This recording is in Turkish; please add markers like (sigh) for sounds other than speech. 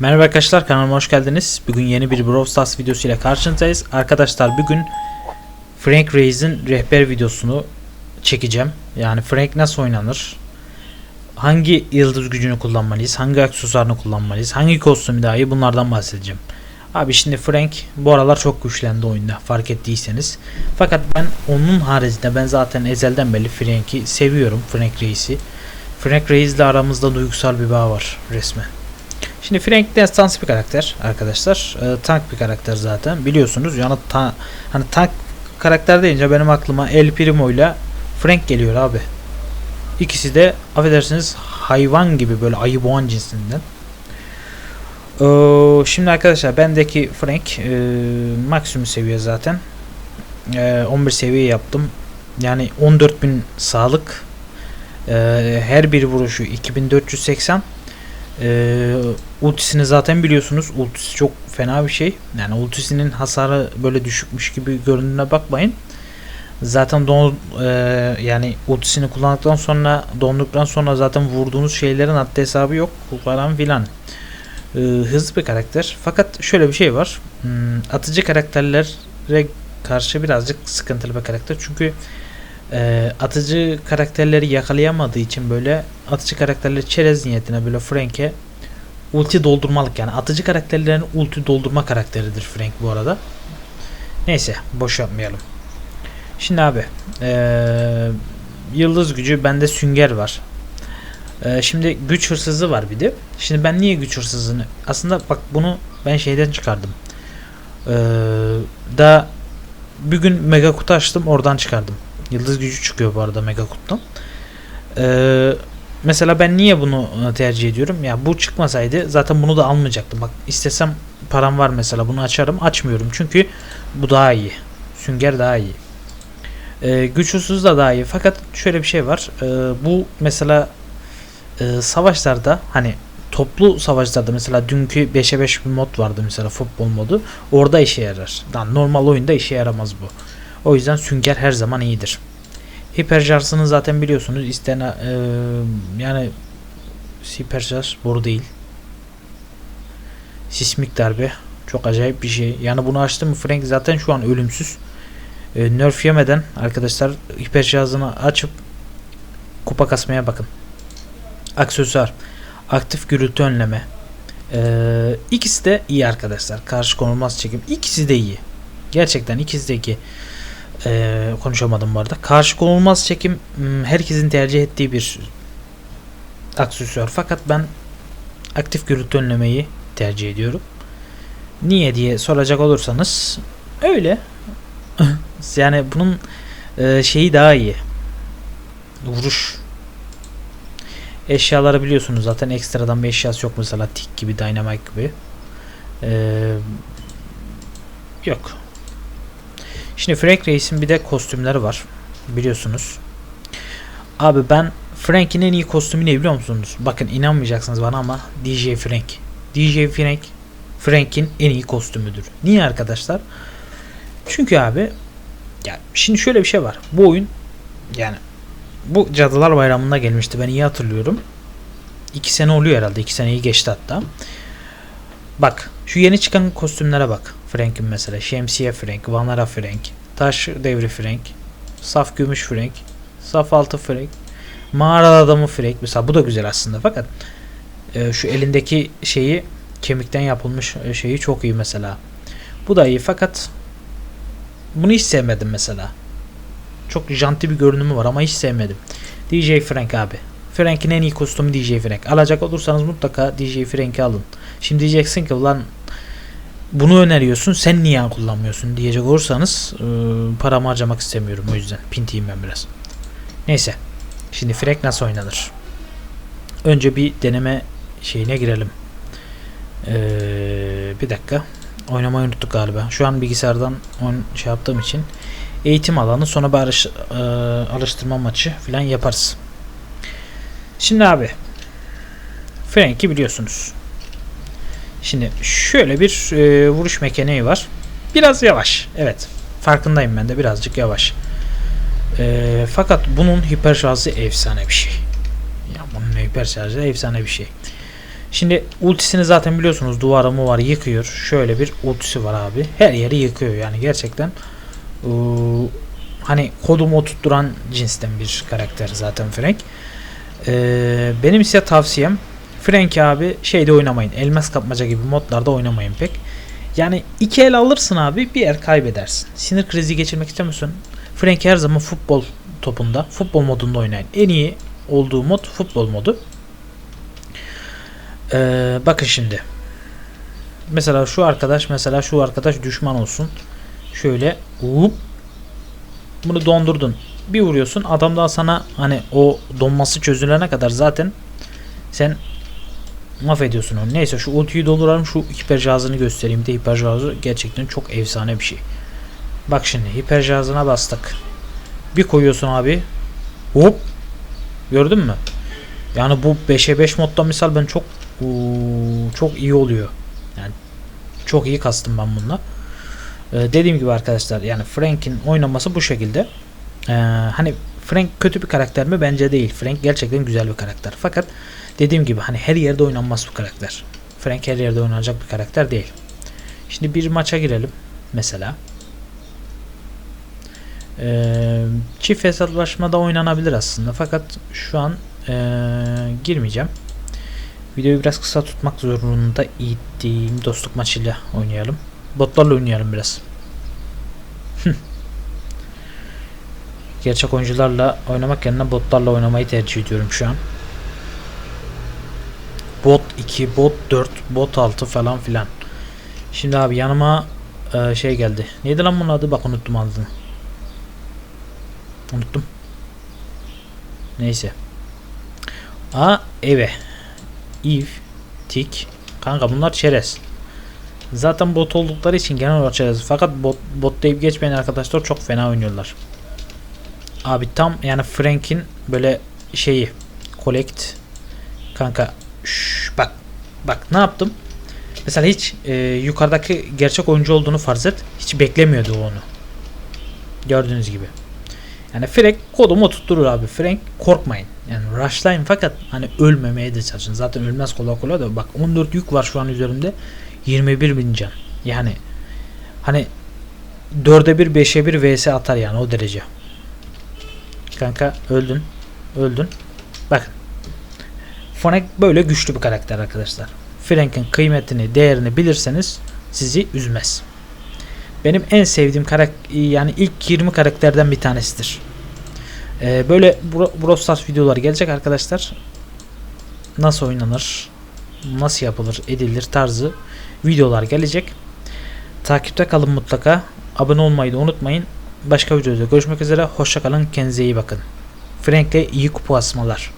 Merhaba arkadaşlar kanalıma hoş geldiniz. Bugün yeni bir Brawl Stars videosu ile karşınızdayız. Arkadaşlar bugün Frank Reis'in rehber videosunu çekeceğim. Yani Frank nasıl oynanır? Hangi yıldız gücünü kullanmalıyız? Hangi aksesuarını kullanmalıyız? Hangi kostümü daha iyi? Bunlardan bahsedeceğim. Abi şimdi Frank bu aralar çok güçlendi oyunda fark ettiyseniz. Fakat ben onun haricinde ben zaten ezelden beri Frank'i seviyorum. Frank Reis'i. Frank Reis ile aramızda duygusal bir bağ var resmen. Şimdi Frank destansı bir karakter arkadaşlar. Ee, tank bir karakter zaten biliyorsunuz. Yani ta, hani tank karakter deyince benim aklıma El Primo ile Frank geliyor abi. İkisi de affedersiniz hayvan gibi böyle ayı boğan cinsinden. Ee, şimdi arkadaşlar bendeki Frank e, maksimum seviye zaten. E, 11 seviye yaptım. Yani 14.000 sağlık. E, her bir vuruşu 2480. Ee, ultisini zaten biliyorsunuz. Ultisi çok fena bir şey. Yani ultisinin hasarı böyle düşükmüş gibi göründüğüne bakmayın. Zaten don e, yani ultisini kullandıktan sonra donduktan sonra zaten vurduğunuz şeylerin haddi hesabı yok falan filan. Ee, hızlı bir karakter. Fakat şöyle bir şey var. Hmm, atıcı karakterlere karşı birazcık sıkıntılı bir karakter. Çünkü e, atıcı karakterleri yakalayamadığı için böyle atıcı karakterleri çerez niyetine böyle Frank'e ulti doldurmalık yani atıcı karakterlerin ulti doldurma karakteridir Frank bu arada. Neyse boş yapmayalım. Şimdi abi e, yıldız gücü bende sünger var. E, şimdi güç hırsızı var bir de. Şimdi ben niye güç hırsızını aslında bak bunu ben şeyden çıkardım. E, da bir gün mega kutu açtım oradan çıkardım. Yıldız gücü çıkıyor bu arada mega kutudan. Ee, mesela ben niye bunu e, tercih ediyorum? Ya bu çıkmasaydı zaten bunu da almayacaktım. Bak istesem param var mesela bunu açarım. Açmıyorum çünkü bu daha iyi. Sünger daha iyi. Ee, güçsüz da daha iyi. Fakat şöyle bir şey var. Ee, bu mesela e, savaşlarda hani toplu savaşlarda mesela dünkü 5'e 5 bir mod vardı mesela futbol modu. Orada işe yarar. Yani normal oyunda işe yaramaz bu. O yüzden sünger her zaman iyidir. Hipercharge'ını zaten biliyorsunuz. İstenen e, yani hipercharge boru değil. Sismik darbe. Çok acayip bir şey. Yani bunu açtım Frank zaten şu an ölümsüz. E, nerf yemeden arkadaşlar hipercharge'ını açıp kupa kasmaya bakın. Aksesuar. Aktif gürültü önleme. E, ikisi de iyi arkadaşlar. Karşı konulmaz çekim. İkisi de iyi. Gerçekten ikisi de iyi. Ee, konuşamadım bu arada. Karşı konulmaz çekim hmm, herkesin tercih ettiği bir aksesuar. Fakat ben aktif gürültü önlemeyi tercih ediyorum. Niye diye soracak olursanız öyle. (laughs) yani bunun e, şeyi daha iyi. Vuruş. Eşyaları biliyorsunuz zaten ekstradan bir eşyası yok mesela tik gibi, dynamite gibi. Ee, yok. Şimdi Frank Reis'in bir de kostümleri var. Biliyorsunuz. Abi ben Frank'in en iyi kostümü ne biliyor musunuz? Bakın inanmayacaksınız bana ama DJ Frank. DJ Frank Frank'in en iyi kostümüdür. Niye arkadaşlar? Çünkü abi ya şimdi şöyle bir şey var. Bu oyun yani bu Cadılar Bayramı'nda gelmişti. Ben iyi hatırlıyorum. 2 sene oluyor herhalde. 2 seneyi geçti hatta. Bak şu yeni çıkan kostümlere bak. Frank'in mesela. Şemsiye Frank, Vanara Frank, Taş Devri Frank, Saf Gümüş Frank, Saf Altı Frank, Mağara Adamı Frank. Mesela bu da güzel aslında fakat e, şu elindeki şeyi kemikten yapılmış e, şeyi çok iyi mesela. Bu da iyi fakat bunu hiç sevmedim mesela. Çok janti bir görünümü var ama hiç sevmedim. DJ Frank abi. Frank'in en iyi kostümü DJ Frank. Alacak olursanız mutlaka DJ Frank'i alın. Şimdi diyeceksin ki lan bunu öneriyorsun sen niye kullanmıyorsun diyecek olursanız e, paramı harcamak istemiyorum o yüzden pintiyim ben biraz. Neyse. Şimdi Frank nasıl oynanır? Önce bir deneme şeyine girelim. Ee, bir dakika. Oynamayı unuttuk galiba. Şu an bilgisayardan oyun şey yaptığım için eğitim alanı sonra bir alış, e, alıştırma maçı falan yaparız. Şimdi abi Frank'i biliyorsunuz. Şimdi şöyle bir e, vuruş mekaniği var. Biraz yavaş. Evet. Farkındayım ben de birazcık yavaş. E, fakat bunun hiper şarjı efsane bir şey. Ya bunun hiper şarjı efsane bir şey. Şimdi ultisini zaten biliyorsunuz duvara mı var yıkıyor. Şöyle bir ultisi var abi. Her yeri yıkıyor yani gerçekten. Ee, hani kodumu oturtturan cinsten bir karakter zaten Frank. Ee, benim size tavsiyem Frank abi şeyde oynamayın. Elmas kapmaca gibi modlarda oynamayın pek. Yani iki el alırsın abi bir el kaybedersin. Sinir krizi geçirmek istemiyorsun. Frank her zaman futbol topunda, futbol modunda oynayın. En iyi olduğu mod futbol modu. Ee, bakın şimdi. Mesela şu arkadaş mesela şu arkadaş düşman olsun. Şöyle hop, bunu dondurdun. Bir vuruyorsun adam daha sana hani o donması çözülene kadar zaten sen mahvediyorsun onu. Neyse şu ultiyi dolduralım şu hiper cihazını göstereyim de hiper cihazı gerçekten çok efsane bir şey. Bak şimdi hiper cihazına bastık. Bir koyuyorsun abi. Hop. Gördün mü? Yani bu 5'e 5 modda misal ben çok uuu, çok iyi oluyor. Yani çok iyi kastım ben bununla. Ee, dediğim gibi arkadaşlar yani Frank'in oynaması bu şekilde. Ee, hani Frank kötü bir karakter mi? Bence değil. Frank gerçekten güzel bir karakter. Fakat dediğim gibi hani her yerde oynanmaz bu karakter. Frank her yerde oynanacak bir karakter değil. Şimdi bir maça girelim mesela. Ee, çift hesaplaşmada oynanabilir aslında fakat şu an ee, girmeyeceğim. Videoyu biraz kısa tutmak zorunda idim. Dostluk maçıyla oynayalım. Botlarla oynayalım biraz. Gerçek oyuncularla oynamak yerine botlarla oynamayı tercih ediyorum şu an. Bot 2, bot 4, bot 6 falan filan. Şimdi abi yanıma e, şey geldi. Neydi lan bunun adı? Bak unuttum adını. Unuttum. Neyse. A eve. Eve. Tik. Kanka bunlar çerez. Zaten bot oldukları için genel olarak çerez. Fakat bot, bot deyip geçmeyen arkadaşlar çok fena oynuyorlar. Abi tam yani Frank'in böyle şeyi collect. Kanka şş, bak bak ne yaptım? Mesela hiç e, yukarıdaki gerçek oyuncu olduğunu farz et hiç beklemiyordu onu. Gördüğünüz gibi. Yani Frank kodumu tutturur abi. Frank korkmayın. Yani rushlayın fakat hani ölmemeye de çalışın. Zaten ölmez kolay kolay da. Bak 14 yük var şu an üzerimde 21 bin can. Yani hani 4'e 1 5'e 1 vs atar yani o derece Kanka öldün. Öldün. Bakın. Frank böyle güçlü bir karakter arkadaşlar. Frank'in kıymetini, değerini bilirseniz sizi üzmez. Benim en sevdiğim karakter yani ilk 20 karakterden bir tanesidir. Ee, böyle Brawl Stars videoları gelecek arkadaşlar. Nasıl oynanır, nasıl yapılır, edilir tarzı videolar gelecek. Takipte kalın mutlaka. Abone olmayı da unutmayın. Başka videoda görüşmek üzere. Hoşçakalın. Kendinize iyi bakın. Frank'le iyi kupa asmalar.